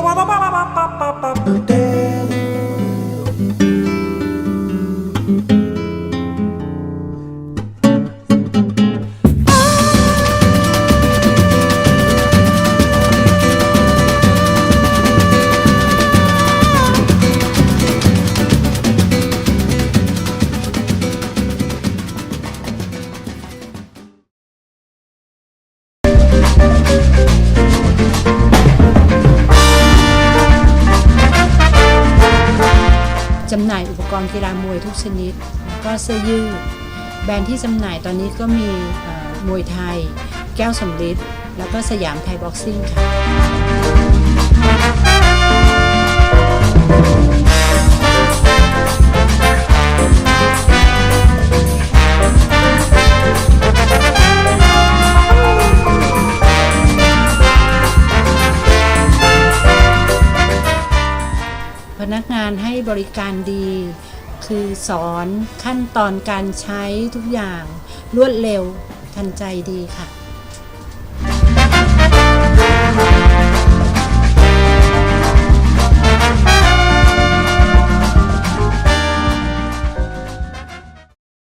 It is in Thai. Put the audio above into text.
パパパパ จำหน่ายอุปกรณ์กีฬามวยทุกชนิดก็เสื้อยืด แบรนด์ที่จำหน่ายตอนนี้ก็มีมวยไทย แก้วสมฤทธิ์แล้วก็สยามไทยบ็อกซิ่งค่ะ นักงานให้บริการดี คือสอนขั้นตอนการใช้ทุกอย่างรวดเร็วทันใจดีค่ะ